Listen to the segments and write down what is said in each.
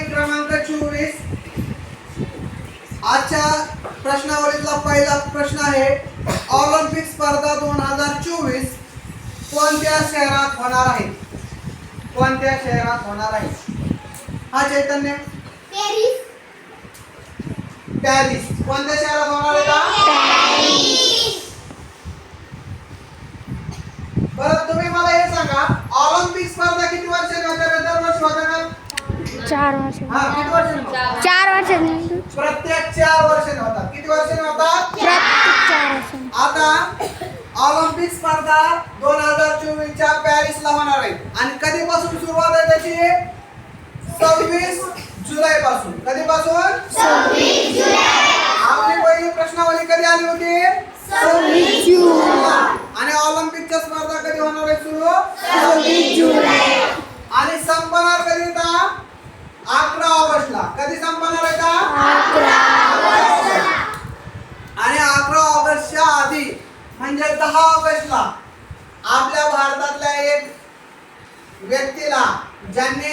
क्रमांक चोवीस. आजच्या प्रश्नावलीतला पहिला प्रश्न आहे ऑलिम्पिक स्पर्धा दोन हजार चोवीस कोणत्या शहरात होणार आहे? कोणत्या शहरात होणार आहे? हा चैतन्य. पेरिस. पॅरिस. कोणत्या शहरात होणार आहे? का बरं तुम्ही मला हे सांगा ऑलिम्पिक स्पर्धा किती वर्षांनी होत्या दरवर्षी होत्या का चार वर्ष. हा किती वर्षांनी होतात? चार वर्ष प्रत्येक चार वर्षांनी होतात किती वर्षांनी होतात प्रत्येक चार वर्ष. आता ऑलिम्पिक स्पर्धा दोन हजार चोवीस च्या पॅरिसला होणार आहे. आणि कधीपासून सुरुवात आहे त्याची? सव्वीस जुलै पासून कधीपासून आपली पहिली प्रश्नावली कधी आली होती सव्वीस जून आणि ऑलिम्पिकच्या स्पर्धा कधी होणार आहे सुरू सव्वीस जुलै आणि संपणार कधी का अकरा ऑगस्टला कधी संपणार आहे का अकरा आणि अकरा ऑगस्टच्या आधी म्हणजे दहा ऑगस्टला आपल्या भारतातल्या एक व्यक्तीला ज्यांनी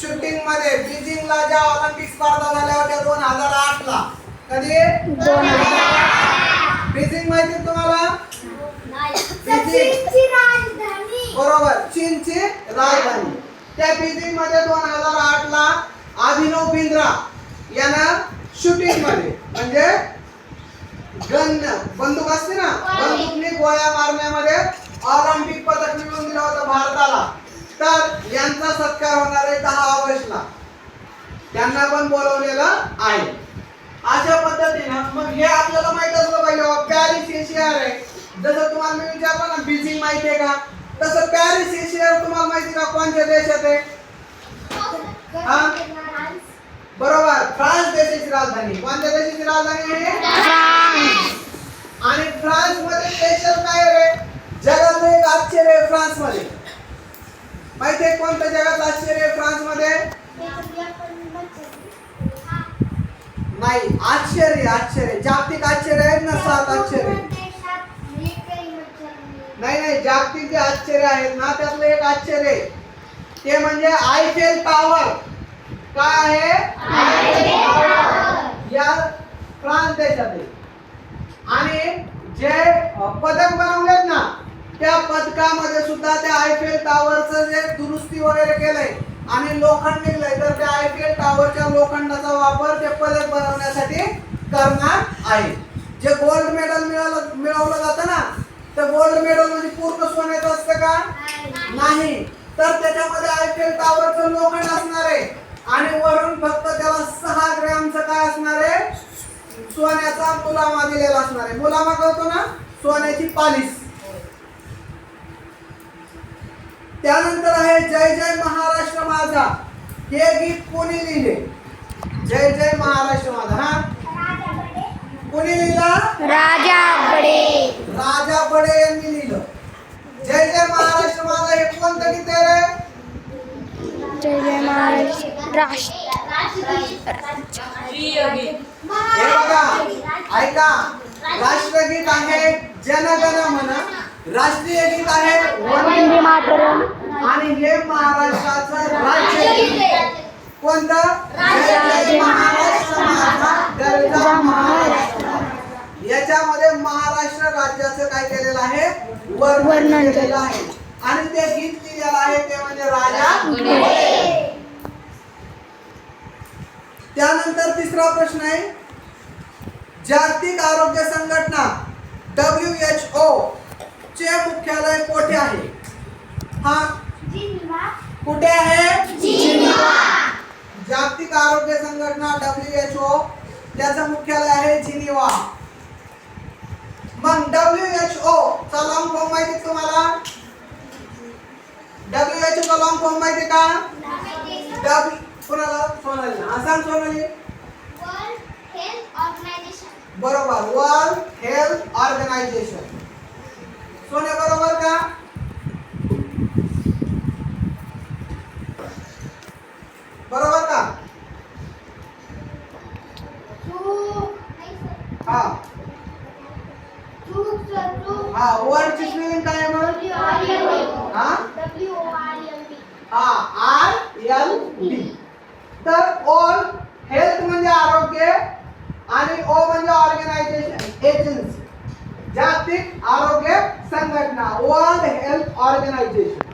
शूटिंगमध्ये बीजिंगला ज्या ऑलिम्पिक स्पर्धा झाल्या होत्या दोन हजार आठ ला कधी बीजिंग माहिती तुम्हाला? बरोबर चीनची राजधानी. त्या बीजिंगमध्ये दोन हजार आठ ला अभिनव बिंद्रा यानं शूटिंगमध्ये म्हणजे गन बंदूक असते ना? बंदूकने गोळ्या मारण्यामध्ये ऑलिम्पिक पदक मिळवून दिलं होतं भारताला. तर यांचा सत्कार होणार आहे दहा ऑगस्टला. त्यांना पण बोलवलेलं आहे. अशा पद्धतीनं मग हे आपल्याला माहीत असलं पाहिजे पॅरिस हे शहर आहे. जसं तुम्हाला मी विचारलं ना बीजिंग माहिती आहे का? तसं पॅरिस हे शहर तुम्हाला माहिती का? कोणत्या देशात आहे बरोबर फ्रान्स देशाची राजधानी. कोणत्या देशाची राजधानी आहे? आणि फ्रान्समध्ये स्पेशल काय रे? जगात एक आश्चर्य आहे फ्रान्समध्ये माहिती आहे कोणतं जगात आश्चर्य आहे फ्रान्समध्ये नाही आश्चर्य आश्चर्य. जागतिक आश्चर्य आहेत ना सात आश्चर्य. नाही नाही जागतिक जे आश्चर्य आहेत ना त्यातलं एक आश्चर्य. ते म्हणजे आयफेल टॉवर. काय आहे? या आहे. आणि जे पदक बनवलेत ना त्या पदकामध्ये सुद्धा त्या आयफेल टॉवरचं जे दुरुस्ती वगैरे केलंय आणि लोखंड निघलंय तर त्या आयफेल टॉवरच्या लोखंडाचा वापर ते पदक बनवण्यासाठी करणार आहे. जे गोल्ड मेडल मिळवलं मिळवलं जातं ना तर गोल्ड मेडल म्हणजे पूर्ण सोन्याचं असतं का? नाही. तर त्याच्यामध्ये आयफेल टॉवरचं लोखंड असणार आहे. आणि वरून फक्त त्याला सहा ग्रॅमचं काय असणार आहे? सोन्याचा मुलामा दिलेला असणार आहे. मुलामा कळतो ना? सोन्याची पालिश. त्यानंतर आहे जय जय महाराष्ट्र माझा. हे गीत कोणी लिहिले? जय जय महाराष्ट्र माझा. हा? कोणी लिहिला? राजा बडे. राजा बडे यांनी लिहिलं. जय जय महाराष्ट्र माझा. हे कोणतं गीत आहे जय जय महाराष्ट्र हे राष्ट्रगीत आहे जनगण मन. राष्ट्रीय गीत आहे वंदे मातरम. आणि हे महाराष्ट्राचं राज्यगीत कोणतं? महाराष्ट्र माझा महाराष्ट्र. याच्यामध्ये महाराष्ट्र राज्याचं काय केलेलं आहे? वर्णन केलेलं आहे. आणि ते गीत लिहिलेलं आहे ते म्हणजे राजा त्यानंतर तिसरा प्रश्न आहे जागतिक आरोग्य संघटना डब्ल्यू एच ओ चे मुख्यालय कोठे आहे? हा? कुठे आहे? जागतिक आरोग्य संघटना डब्ल्यू एच ओ त्याचं मुख्यालय आहे जिनिवा. मग डब्ल्यू एच ओ चा फॉर्म माहिती तुम्हाला? डब्ल्यू एच चा लॉंग फॉर्म माहिती का? डब्ल्यू कोणाला? सोनाली हा सांग सोनाली. बरोबर. वर्ल्ड हेल्थ ऑर्गनायझेशन सोने बरोबर का बरोबर का हा हा वर्डची स्पेलिंग काय आहे मग हा हा आर एल डी तर त्यानंतर ऑल हेल्थ म्हणजे आरोग्य आणि ओ म्हणजे ऑर्गनायझेशन एजन्सी जागतिक आरोग्य संघटना वर्ल्ड हेल्थ ऑर्गनायझेशन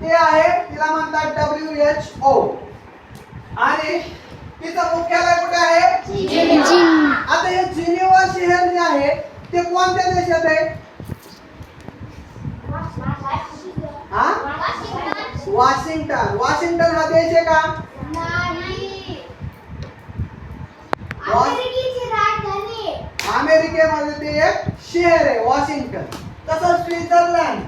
ते आहे तिला म्हणतात डब्ल्यू एच ओ आणि तिचं मुख्यालय कुठे आहे? आता हे जिनिव्हा शहर जे आहे ते कोणत्या देशात आहे? हा? वॉशिंग्टन. वॉशिंग्टन हा देश आहे का? अमेरिकेमध्ये ते एक शहर आहे वॉशिंग्टन तसंच स्वित्झर्लंड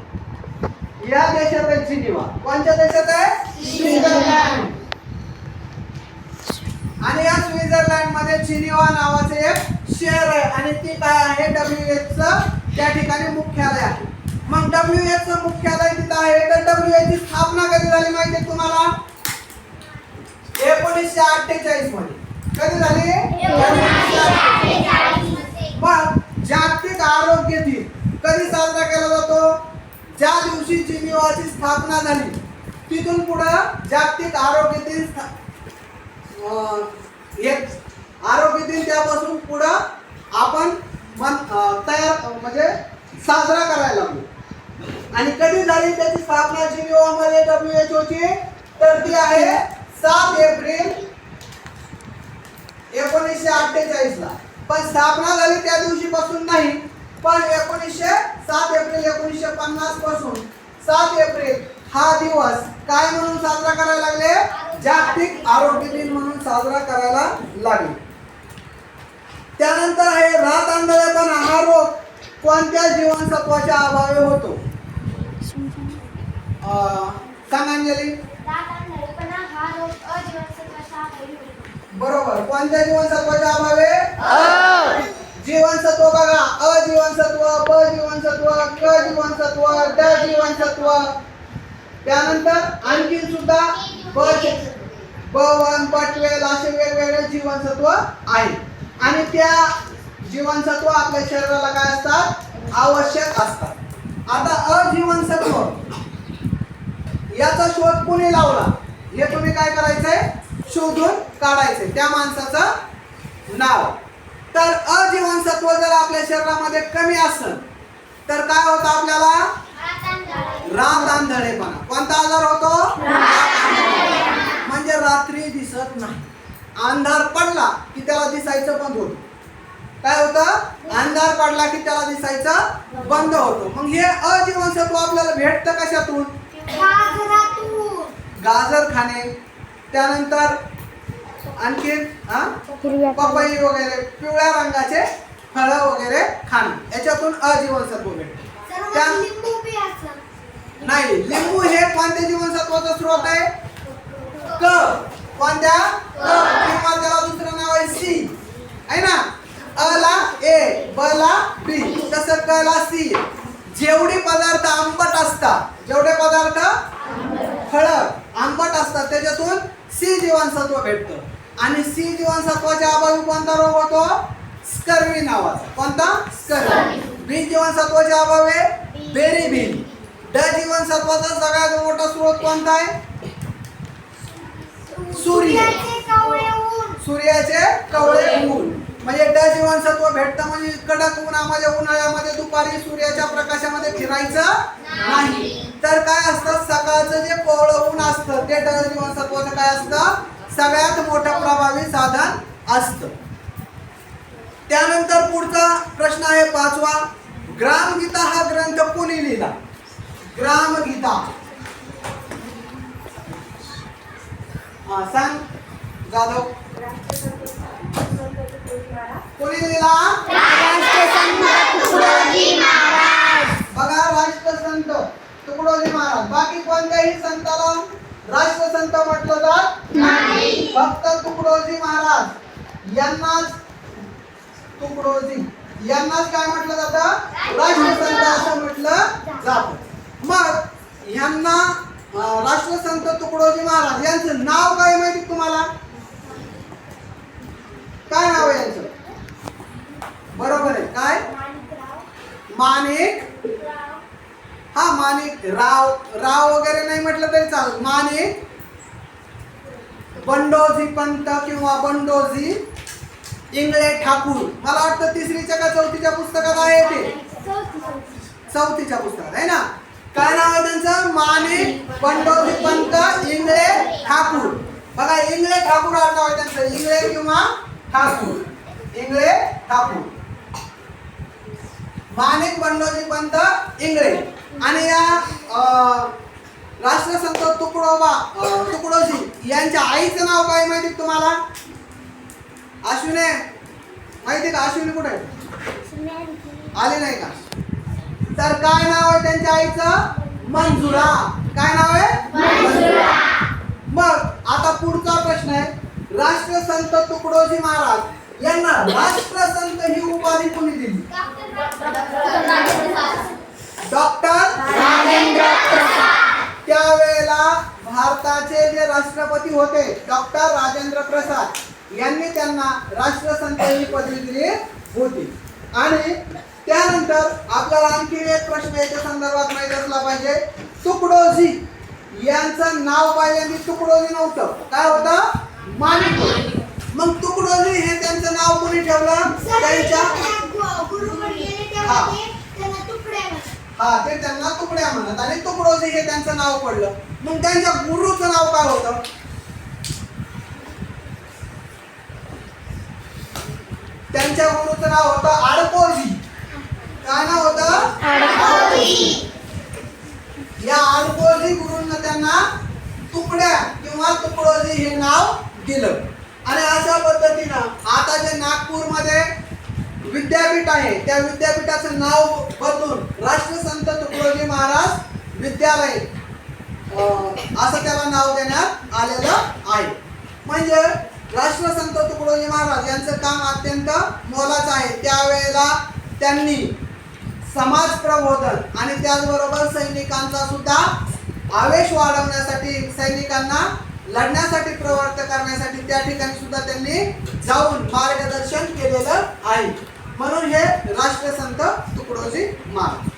या देशात आहे जिनिवा कोणत्या देशात आहे? स्वित्झर्लंड आणि या स्वित्झर्लंडमध्ये जिनिवा नावाचे एक शहर आहे. आणि ती काय आहे? डब्ल्यू एच त्या ठिकाणी मुख्यालय आहे. मग डब्ल्यू एच च मुख्यालय तिथं आहे. तर डब्ल्यू एच ची स्थापना कधी झाली माहिती आहे तुम्हाला? एकोणीसशे अठ्ठेचाळीसमध्ये कधी झाली? मग जागतिक आरोग्य दिन कधी साजरा केला जातो? ज्या दिवशी जिनिवाची स्थापना झाली तिथून पुढं जागतिक आरोग्य दिन एक आरोग्य दिन त्यापासून पुढं आपण मन तयार म्हणजे साजरा करायला लागलो. आणि कधी झाली त्याची स्थापना? जिनिवामध्ये डब्ल्यू एच ओची तर ती आहे सात एप्रिल एकोणीसशे अठ्ठेचाळीसला. पण स्थापना झाली त्या दिवशी पासून नाही पण एकोणीसशे सात एप्रिल एकोणीसशे पन्नासपासून सात एप्रिल हा दिवस काय म्हणून साजरा करायला लागले? जागतिक आरोग्य दिन म्हणून साजरा करायला लागले. त्यानंतर आहे रात आंधळेपणा हा रोग कोणत्या जीवनसत्वाच्या अभावी होतो? अं, सांग अंजली. हा. बरोबर. कोणत्या जीवनसत्वाच्या अभावी? बघा अ जीवनसत्व ब जीवनसत्व क जीवनसत्व ड जीवनसत्व त्यानंतर आणखीन सुद्धा ब ब वन पटवेल असे वेगवेगळे जीवनसत्व आहे आणि त्या जीवनसत्व आपल्या शरीराला काय असतात? आवश्यक असतात. आता अजीवनसत्व याचा शोध कुणी लावला? हे तुम्ही काय करायचंय? शोधून काढायचंय. त्या माणसाचं नाव. तर अजीवनसत्व जर आपल्या शरीरामध्ये कमी असेल तर काय होतं आपल्याला? रात आंधळेपणा कोणता आजार होतो? म्हणजे रात्री दिसत नाही. अंधार पडला की त्याला दिसायचं बंद होतं. काय होतं? अंधार पडला की त्याला दिसायचं बंद होतं. मग हे अजीवनसत्व आपल्याला भेटतं कशातून? गाजर खाणे. त्यानंतर आणखीन हिरव्या पपई वगैरे पिवळ्या रंगाचे फळं वगैरे खाणे. याच्यातून अजीवनसत्व भेटते. नाही लिंबू हे कोणत्या जीवनसत्वाचा स्रोत आहे? क. कोणत्या? क. किंवा त्याला दुसरं नाव आहे सी. आहे ना? अ ला ए ब ला बी. तसं क ला सी. जेवढे पदार्थ आंबट असतात जेवढे पदार्थ? फळ आंबट असतात त्याच्यातून सी जीवनसत्व भेटतं. आणि सी जीवनसत्वाच्या अभावी कोणता रोग होतो? स्कर्वी नावाचा. कोणता? स्कर्वी. बी जीवनसत्वाच्या अभावी बेरी बिल ड जीवनसत्वाचा सगळ्यात मोठा स्रोत कोणता आहे? सूर्य. सूर्याचे कवळे ऊन. सूर्याचे कवळे ऊन. म्हणजे ड जीवनसत्व भेटतं म्हणजे कडक उन्हामध्ये उन्हाळ्यामध्ये दुपारी सूर्याच्या प्रकाशामध्ये फिरायचं नाही. तर काय असतं? सकाळचं जे कोवळं ऊन असतं ते ड जीवनसत्वाचं काय असतं? सगळ्यात मोठं प्रभावी साधन असतं. त्यानंतर पुढचा प्रश्न आहे पाचवा. ग्रामगीता हा ग्रंथ कोणी लिहिला? ग्रामगीता. हा सांग जाधव. कोणी लिहिला? राष्ट्रसंत तुकडोजी महाराज. बघा राष्ट्रसंत तुकडोजी महाराज. बाकी कोणत्याही संताला राष्ट्रसंत म्हटलं जात नाही. फक्त तुकडोजी महाराज. यांनाच तुकडोजी. यांनाच काय म्हटलं जातं? राष्ट्रसंत. असं म्हटलं जातं. मग ह्यांना अं, राष्ट्रसंत तुकडोजी महाराज यांचं नाव काय माहिती तुम्हाला? काय नाव आहे यांचं? बरोबर आहे. काय? माणिक हा माणिक राव राव वगैरे नाही म्हटलं तरी चालेल. माणिक बंडोजी पंत किंवा बंडोजी इंगळे ठाकूर. मला वाटतं तिसरीच्या का चौथीच्या पुस्तकात आहे ते? चौथीच्या पुस्तकात आहे ना? काय नाव आहे त्यांचं? माणिक बंडोजी पंत इंगळे ठाकूर. बघा इंगळे ठाकूर नाव आहे त्यांचं. इंगळे किंवा ठाकूर. इंगळे ठाकूर. माणिक बंडोजी पंत इंगळे. आणि या अं, राष्ट्रसंत तुकडोबा तुकडोजी यांच्या आईचं नाव काय माहिती तुम्हाला? अश्विने माहिती का अश्विनी कुठे? आले नाही का? तर काय नाव आहे त्यांच्या आईचं? मंजुरा. काय नाव आहे? मग आता पुढचा प्रश्न आहे. राष्ट्रसंत तुकडोजी महाराज यांना राष्ट्रसंत ही उपाधी कोणी दिली? भारताचे जे राष्ट्रपती होते डॉक्टर राजेंद्र प्रसाद यांनी त्यांना राष्ट्रसंत ही पदवी दिली होती. आणि त्यानंतर आपल्याला आणखी एक प्रश्न याच्या संदर्भात माहीत असला पाहिजे. तुकडोजी यांचं नाव पहिल्यांदा तुकडोजी नव्हतं. काय होतं? माणिक मग तुकडोजी हे त्यांचं नाव कोणी ठेवलं? त्यांच्या हा. तेव्हा ते त्यांना तुकडे म्हणतात. हा ते त्यांना तुकड्या म्हणत आणि तुकडोजी हे त्यांचं नाव पडलं. मग त्यांच्या गुरुचं नाव काय होतं? त्यांच्या गुरुचं नाव होतं आडकोजी काय नाव होतं? या आडकोजी गुरुंना त्यांना तुकड्या किंवा तुकडोजी हे नाव दिलं. आणि अशा पद्धतीनं आता जे नागपूरमध्ये विद्यापीठ आहे. त्या विद्यापीठाचं नाव बदलून राष्ट्रसंत तुकडोजी महाराज विद्यालय असं त्याला नाव देण्यात आलेलं आहे. म्हणजे राष्ट्रसंत तुकडोजी महाराज यांचं काम अत्यंत मोलाचं आहे. त्यावेळेला त्यांनी समाज प्रबोधन आणि त्याचबरोबर सैनिकांचा सुद्धा आवेश वाढवण्यासाठी सैनिकांना लढण्यासाठी प्रवृत्त करण्यासाठी त्या ठिकाणी सुद्धा त्यांनी जाऊन मार्गदर्शन केलेलं आहे. म्हणून हे राष्ट्रसंत तुकडोजी महाराज